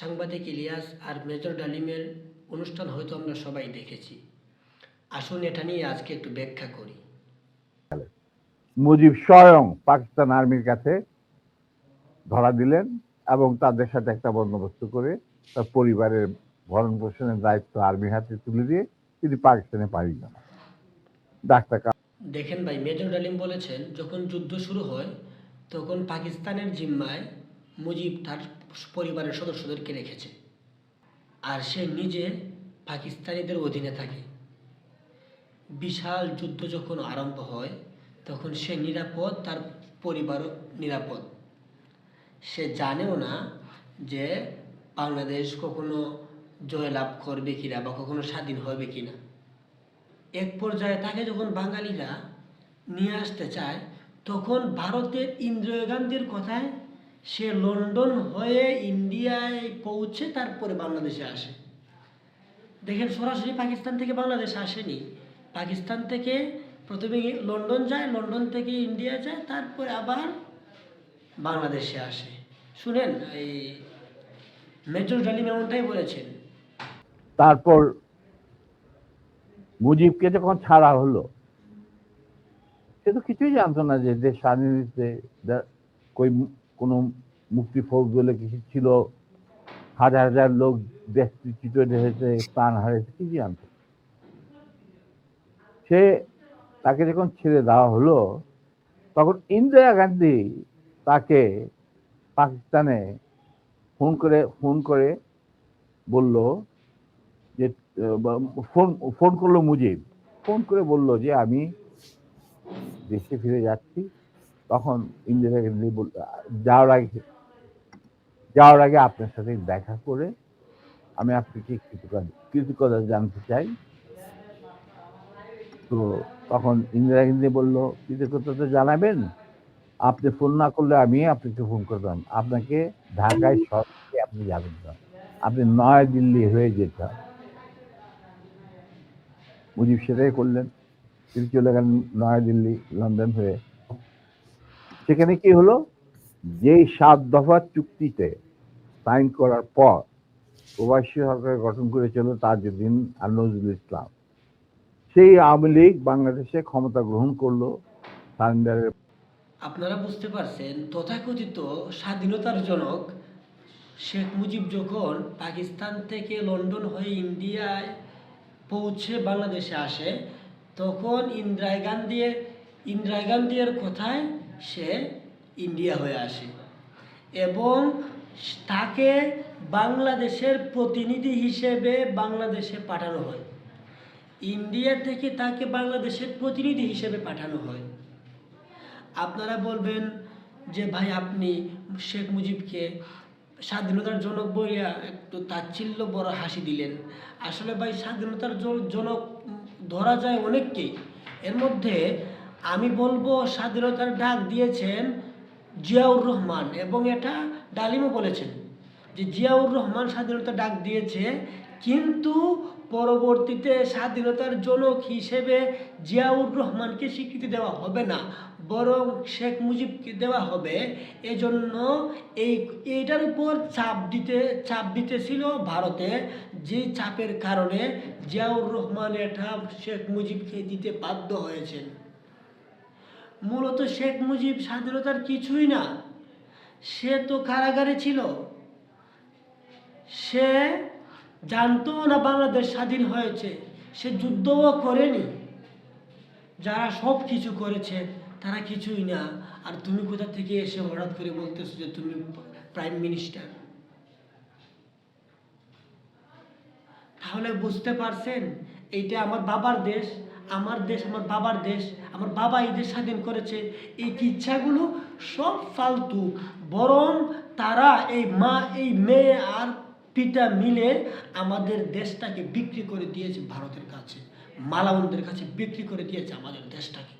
সাংবাদিক ইলিয়াস আর মেজর ডালিমের অনুষ্ঠান হয়তো আমরা সবাই দেখেছি। আসুন এটা নিয়ে আজকে একটু ব্যাখ্যা করি। মুজিব স্বয়ং পাকিস্তান আর্মির কাছে ধরা দিলেন এবং তাদের সাথে একটা বন্দোবস্ত করে তার পরিবারের ভরণ পোষণের দায়িত্ব আর্মির হাতে তুলে দিয়ে তিনি পাকিস্তানে পাড়ি যান ডাক্তার দেখেন ভাই মেজর ডালিম বলেছেন যখন যুদ্ধ শুরু হয় তখন পাকিস্তানের জিম্মায় মুজিব তার পরিবারের সদস্যদেরকে রেখেছে। আর সে নিজে পাকিস্তানিদের অধীনে থাকে। বিশাল যুদ্ধ যখন আরম্ভ হয়, তখন সে নিরাপদ, তার পরিবারও নিরাপদ। সে জানেও না যে বাংলাদেশ কখনো জয়লাভ করবে কিনা বা কখনো স্বাধীন হবে কিনা। এক পর্যায়ে তাকে যখন বাঙালিরা নিয়ে আসতে চায়, তখন ভারতের ইন্দিরা গান্ধীর কথায় সে লন্ডন হয়ে ইন্ডিয়ায় পৌঁছে তারপরে বাংলাদেশে আসে। দেখেন সরাসরি পাকিস্তান থেকে বাংলাদেশে আসেনি। পাকিস্তান থেকে প্রথমে লন্ডন যায়, লন্ডন থেকে ইন্ডিয়া যায়, তারপরে আবার বাংলাদেশে আসে। শুনেন, এই মেজর ডালিম এমনটাই বলেছেন। তারপর মুজিবকে যখন ছাড়া হলো, সে তো কিছুই জানতো না যে দেশ স্বাধীন কই কোনো মুক্তি ফৌজ বলে কিছু ছিল? হাজার হাজার লোক দেশচ্যুত হয়েছে প্রাণ হারিয়েছে কি জানতো সে তাকে যখন ছেড়ে দেওয়া হলো, তখন ইন্দিরা গান্ধী তাকে পাকিস্তানে ফোন করে ফোন করে বলল যে, ফোন ফোন করল মুজিব। ফোন করে বলল যে, আমি দেশে ফিরে যাচ্ছি। তখন ইন্দিরা বলল যাওয়ার আগে যাওয়ার আগে আপনার সাথে দেখা করে আমি আপনাকে কৃতজ্ঞতা জানতে চাই। তো তখন ইন্দিরা গান্ধী বলল, কৃতজ্ঞতা তো জানাবেন। আপনি ফোন না করলে আমি আপনাকে ফোন করতাম। আপনাকে ঢাকায় সরকারে আপনি যাবেন না। আপনি নয়াদিল্লি হয়ে যেতে। মুজিব সেটাই করলেন। তিনি চলে গেলেন নয়াদিল্লি লন্ডন হয়ে। সেখানে কি হলো? যেই সাত দফা চুক্তিতে সাইন করার পর প্রবাসী সরকার গঠন করেছিল তাজউদ্দিন আর নজরুল ইসলাম। সেই আওয়ামী লীগ বাংলাদেশে ক্ষমতা গ্রহণ করল সারেন্ডারের আপনারা বুঝতে পারছেন, তথাকথিত স্বাধীনতার জনক শেখ মুজিব যখন পাকিস্তান থেকে লন্ডন হয়ে ইন্ডিয়ায় পৌঁছে বাংলাদেশে আসে, তখন ইন্দিরা গান্ধী, ইন্দিরা গান্ধীর কথায় সে ইন্ডিয়া হয়ে আসে। এবং তাকে বাংলাদেশের প্রতিনিধি হিসেবে বাংলাদেশে পাঠানো হয়। ইন্ডিয়া থেকে তাকে বাংলাদেশের প্রতিনিধি হিসেবে পাঠানো হয়। আপনারা বলবেন যে, ভাই, আপনি শেখ মুজিবকে স্বাধীনতার জনক বইয়া একটু তাচ্ছিল্য বড় হাসি দিলেন। আসলে ভাই, স্বাধীনতার জনক ধরা যায় অনেককেই। এর মধ্যে আমি বলব স্বাধীনতার ডাক দিয়েছেন জিয়াউর রহমান এবং এটা ডালিমও বলেছেন যে জিয়াউর রহমান স্বাধীনতা ডাক দিয়েছে, কিন্তু পরবর্তীতে স্বাধীনতার জনক হিসেবে জিয়াউর রহমানকে স্বীকৃতি দেওয়া হবে না, বরং শেখ মুজিবকে দেওয়া হবে। এজন্য এই, এইটার উপর চাপ দিতে, চাপ দিতেছিল ভারতে, যে চাপের কারণে জিয়াউর রহমান এটা শেখ মুজিবকে দিতে বাধ্য হয়েছেন। মূলত শেখ মুজিব স্বাধীনতার কিছুই না। সে তো কারাগারে ছিল। সে জানতো না বাংলাদেশ স্বাধীন হয়েছে। সে যুদ্ধও করেনি। যারা সব কিছু করেছে, তারা কিছুই না। আর তুমি কোথা থেকে এসে হঠাৎ করে বলতেছো যে তুমি প্রাইম মিনিস্টার? তাহলে বুঝতে পারছেন, এইটা আমার বাবার দেশ। আমার দেশ, আমার বাবার দেশ, আমার বাবা এই দেশ স্বাধীন করেছে। এই ইচ্ছাগুলো সব ফালতু। বরং তারা এই মা, এই মেয়ে আর পিতা মিলে আমাদের দেশটাকে বিক্রি করে দিয়েছে ভারতের কাছে, মালাউনদের কাছে বিক্রি করে দিয়েছে আমাদের দেশটাকে।